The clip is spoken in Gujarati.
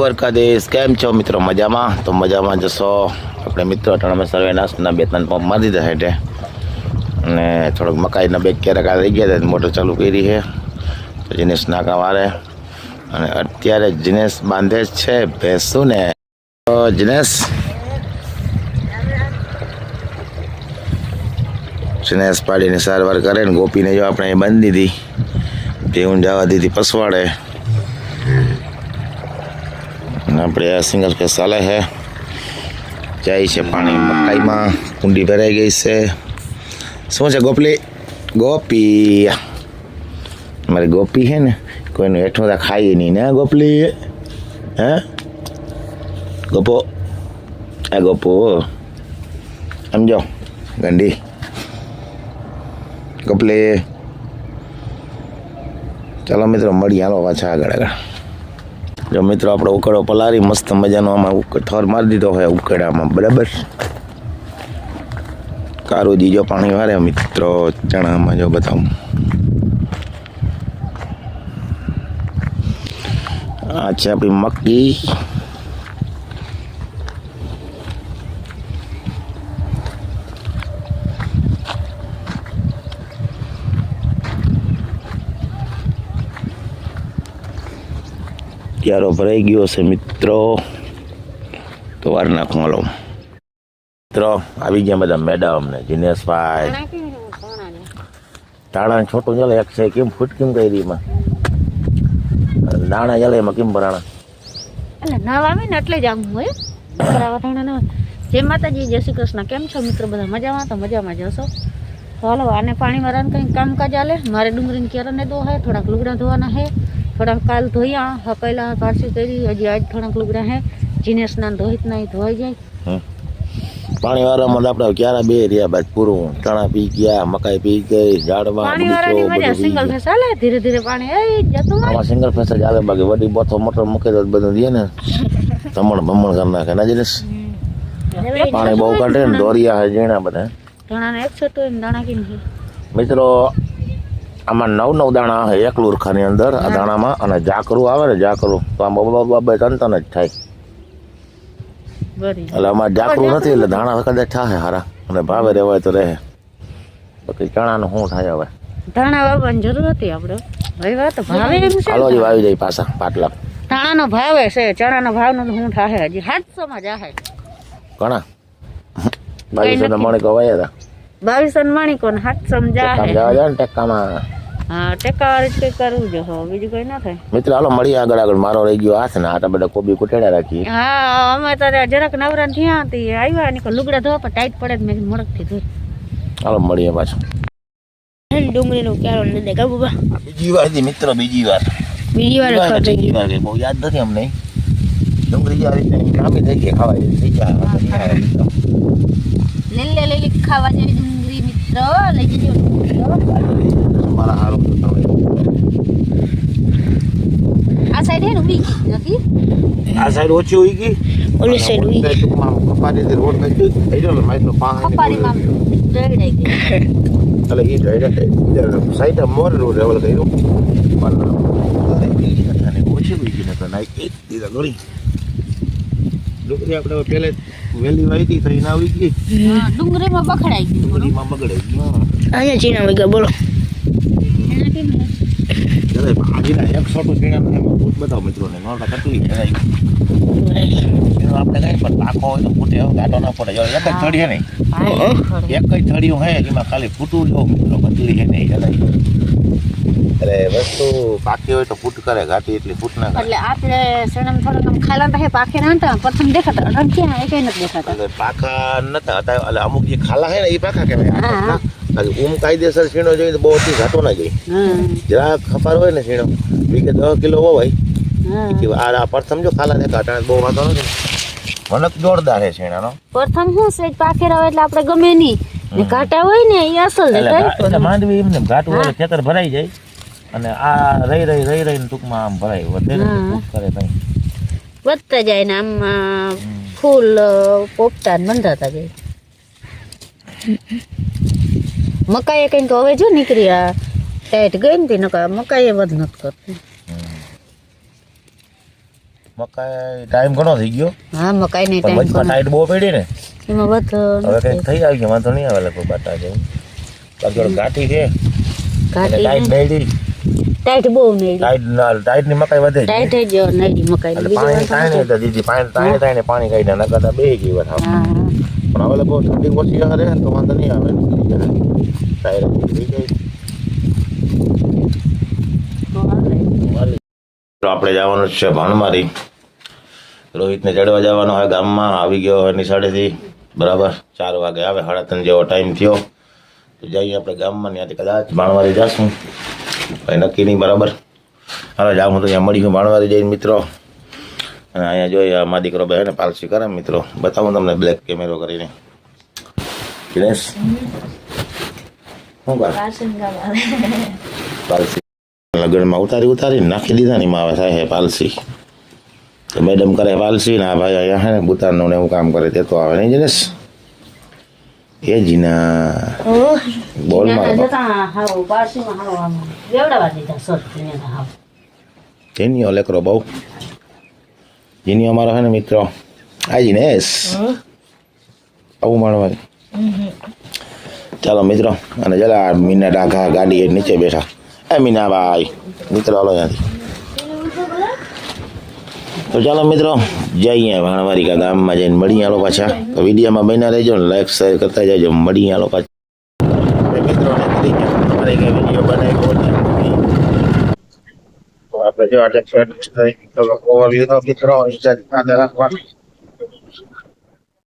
દ્વારકાધીશ, કેમ છો મિત્રો? મજામાં? તો મજામાં જશો આપણે મિત્રો અટાણામાં સર્વે નાસ્તના બે ત્રણ પંપ મારી દીધા હેઠે. અને થોડોક મકાઈના બે ક્યારેક આ રહી ગયા હતા મોટર ચાલુ કરી છે. તો જીનેશ નાકા મારે અને અત્યારે જીનેશ બાંધે જ છે ભેંસું ને તો જીનેશ? જીનેશ પાડીને સારવાર કરે ને ગોપીને જો આપણે અહીં બાંધી દીધી. તે જવા દીધી પસવાડે અને આપણે આ સિંગલ ફેસ ચાલે છે. જાય છે પાણી મકાઈમાં. કુંડી ભરાઈ ગઈ છે. શું છે ગોપલી? ગોપી. મારી ગોપી છે ને, કોઈનું હેઠું તો ખાઈએ નહીં, ને ગોપલી? હે? ગોપો? આ ગોપો. સમજો ગંડી. ગોપલી. ચાલો મિત્રો, મળીએ. હાલો, પાછા આગળ આગળ. જો મિત્રો, આપણે ઉકળો પલારી મસ્ત મજાનો આમાં ઠોર મારી દીધો હોય ઉકળામાં, બરાબર? કારું જીજો પાણી વારે મિત્રો, ચણામાં જો બતાવું આ છે આપણી મક્કી. ક્યારો ભરાઈ ગયો છે મિત્રો. તો વાર નાખું હાલો. મિત્રો, આવી ગયા બધા મેડમ ને. દિનેશભાઈ. દાણા છોટું ચાલે એક છે. કેમ ફૂટ કેમ કરી એમાં? અને દાણા ચાલે એમાં કેમ ભરાણા? એટલે ના આવે ને એટલે જ આમ હોય. હોય જય માતાજી, જય શ્રી કૃષ્ણ. કેમ છો મિત્રો? બધા મજામાં? તો મજામાં જશો તો હાલો, આને પાણી વાળાને કંઈક કામકાજ આલે મારે ડુંગળીને કેરને દો હે થોડાક લુગડા ધોવાના હે. થોડાક કાલ ધોયા હકેલા પારસી કરી હજી આજ થોડાક લુગડા હે જીને સ્નાન ધોઈ ના ધોઈ જાય. પાણી વાળામાં આપણે ક્યારે બે રહ્યા બાદ પૂરું? ચણા પી ગયા મકાઈ પી ગઈ ઝાડમાં સિંગલ. ફેસ હાલે? ધીરે ધીરે પાણી આવી જતું આમાં સિંગલ ફેસ જ આવે બાકી વડી બોથો મોટર મૂકે તો બધું દે ને. તમણ ભમણ કરી નાખે ના જીનેશ? પાણી બહુ કાઢે ને દોરિયા હે જીણા બધા. ધણાને એક છોટો દાણા કેમ મિત્રો આમાં નવ નવ દાણા એક લુરખાની અંદર આ દાણામાં અને જાકરું આવે ને જાકરું તો આમ બબા બબા તન તન જ થાય. એટલે આમાં જાકરું નથી એટલે દાણા કદાચ થાય હારા. અને ભાવે રહેવાય તો રહે. બાકી ચણાનું શું થાય હવે? ધાણા વાવવાની જરૂર હતી આપણે ભાઈ વાત ભાવે. એમ છે હાલો જ વાવી જાય પાછા પાટલા. ધાણાનો ભાવે છે ચણાનો ભાવનો તો શું થાય હજી? સાતસો માં જાહે. ઘણા. બાવીસો ના મણિકો વાયા હતા. બાવીસો ને માણિકો ને હાથમાં ટેકામાં હા ટેકા વાળી કઈ કરવું જો હો બીજું કઈ ના થાય. મિત્રો હાલો મળીએ આગળ આગળ. મારો રહી ગયો હાથ ને આટા બધા કોબી કુટેડા રાખી હા અમે તારે જરાક નવરા થયા હતી. આવ્યા ને લુગડા ધોવા પણ ટાઈટ પડે મેં મોડક ધોઈ. હાલો મળીએ પાછું. ડુંગળી નું ક્યારો દે બાબા બીજી વાર મિત્રો બીજી વાર. બીજી વાર બીજી વાર બીજી વાર બહુ યાદ નથી અમને. ડુંગળી આ રીતે લાંબી થઈ ગઈ ખાવા જેવી થઈ જાય. લીલે લીલી ખાવા જેવી ડુંગળી મિત્રો લઈ જજો મારા હારું આ સાઈડ હે ઉડી ગઈ નથી? આ સાઈડ ઓછી હોઈ ગઈ? ઓલી side ઉઈ ગઈ. કપારી થી રોડ કઈ થઈ ગયો ને માઇક પાંચ ખપારીમાં જઈ ગઈ. એટલે એ જઈ સાઈડ મોર રોડ લેવલ કર્યું. પણ ઓછી હોઈ ગઈ ને તો નાઈ એક દીધા ગળી ડુંગળી આપણે પહેલે વેલી વાવી થઈ ના આવી ગઈ. હા, ડુંગળીમાં બખડાઈ ગઈ ડુંગળીમાં બગડાઈ ગઈ અહીંયા ચીના વગર બોલો. ચાલે ભાજીના એક સોટું ચીણાનું એમાં બધા મિત્રોને નોટા કેટલી ખેરાઈ આપણે કઈ પણ પાકો હોય તો ફૂટે ગાંટો ના પડે એક જ થડી હે એક જ થડિયું હે એમાં ખાલી ફૂટું જો મિત્રો બદલી હે નહીં જલાય અરે વસ્તુ પાકી હોય તો ફૂટ કરે ઘાટી એટલી ફૂટ ના એટલે આપણે સણમ થોડું આમ ખાલા રહે પાકે ના હતા પ્રથમ દેખાતા અડધ્યા કઈ નથી દેખાતા. એટલે પાકા નતા હતા એટલે અમુક જે ખાલા હે ને એ પાકા કહેવાય. હા, હા. બાકી ઊમ કાયદેસર સીણો જોઈએ તો બહુ ઓછી ઘાટો ના જોઈ હા જરા ખપાર હોય ને સીણો વીકે દસ કિલો હોય. હા આ પ્રથમ જો ખાલા દેખા અટાણે બહુ વાંધો નથી. વનક જોરદાર છે સીણાનો. પ્રથમ શું છે પાકે રહે એટલે આપણે ગમે નહીં. ને કાંટા હોય ને એ અસલ એટલે એટલે માંડવી એમને ઘાટું હોય ખેતર ભરાઈ જાય. અને આ રહી રહી રહી રહીને ટૂંકમાં આમ ભરાય. વધે ને ફૂટ કરે ભાઈ વધતા જાય ને આમ ફૂલ પોપતા ને બંધાતા જાય. મકાઈ કંઈક હવે જો નીકળી આ ટાઈટ ગઈ ને તે નકા મકાઈ એ વધ નથી કરતી. મકાઈ ટાઈમ ઘણો થઈ ગયો. હા મકાઈ પણ ટાઈમ વચમાં ટાઈટ બહુ પડી ને. એમાં બધો હવે કંઈક થઈ આવી ગયો વાંધો નહીં આવે લગભગ બાટા જેવું. બાકી ઘાટી છે. અને ટાઈટ મેળી ટાઈટ બહુ નહીં ટાઈટ ના ટાઈટની મકાઈ વધે જ ટાઈટ જ નહીં મકાઈ એટલે પાણી ને એટલે દીદી પાણી તાણે તાણે પાણી કાઢી ના કરતા બે ગઈ વાત હા પણ હવે બહુ ઠંડી ઓછી હરે તો વાંધો નહીં આવે ટાયર થઈ જાય આપણે જવાનું જ છે ભાણમારી રોહિતને ચડવા જવાનો હોય ગામમાં આવી ગયો હોય નિશાળેથી. બરાબર ચાર વાગે આવે સાડા ત્રણ જેવો ટાઈમ થયો. તો જઈએ આપણે ગામમાં ત્યાંથી કદાચ ભાણવારી જશું. કંઈ નક્કી નહીં બરાબર? હાલો જાઉં હું તો અહીંયા મળી ગયું ભાણવારી જઈને મિત્રો. અને અહીંયા જોઈએ મા દીકરો ને પાલસી કરે મિત્રો. બતાવું તમને બ્લેક કેમેરો કરીને. દિનેશ પાલસી લગ્નમાં ઉતારી ઉતારી નાખી દીધા ની માવે થાય પાલસી. તો મેડમ કરે પાલસી ને આ ભાઈ અહીંયા હે ને બુતારનું ને એવું કામ કરે તે તો આવે નહીં જીનેશ એ જીના બોલ મારો જીનીઓ લેકરો બહુ. જીનીઓ અમારો હે ને મિત્રો આ જીનેશ આવું માણવા ચાલો મિત્રો અને જરા મીના ડાઘા ગાડી નીચે બેઠા. એ મીનાભાઈ મિત્રો હાલો ત્યાંથી. તો ચાલો મિત્રો જઈએ વાણવારી કા ગામમાં જઈને મળીએ હાલો પાછા. તો વિડીયોમાં બન્યા રહેજો ને લાઈક શેર કરતા જજો. મળીએ હાલો પાછા. મિત્રોને કીધી કે તમારે કઈ વીડિયો બનાવ્યો હોય આપણે જો આજે ઓવરવ્યુ નો મિત્રો ઇન્સ્ટા રાખવા